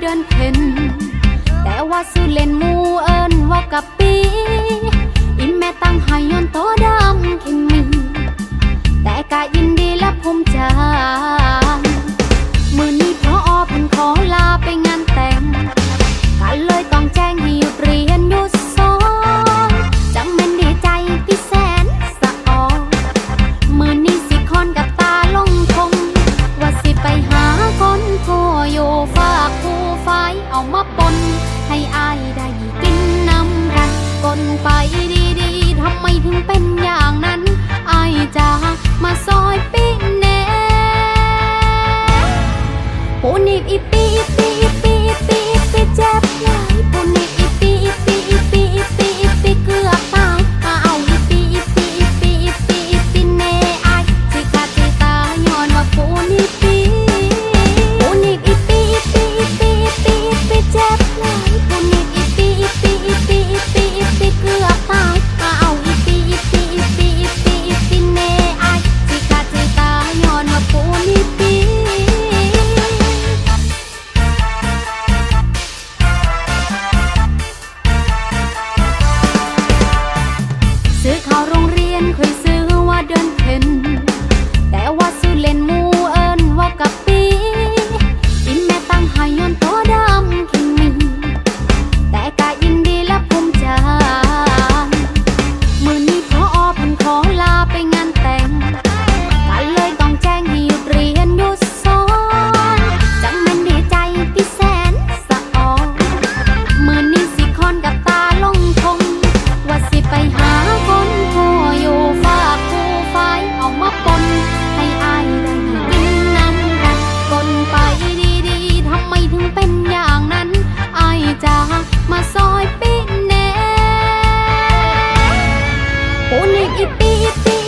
เดินเพ่นแต่ว่าสุเล่นมูเอิญว่ากับปีอิมแม่ตั้งหาย้อนโตดำเข็มมีแต่กะยินดีและภูมิใจ ไปดีๆทำไมถึงเป็นอย่างนั้นไอจ้ามาซอยปิ้งแน่ปูนิบอีปีปีปีปีปีเจ็บนะ you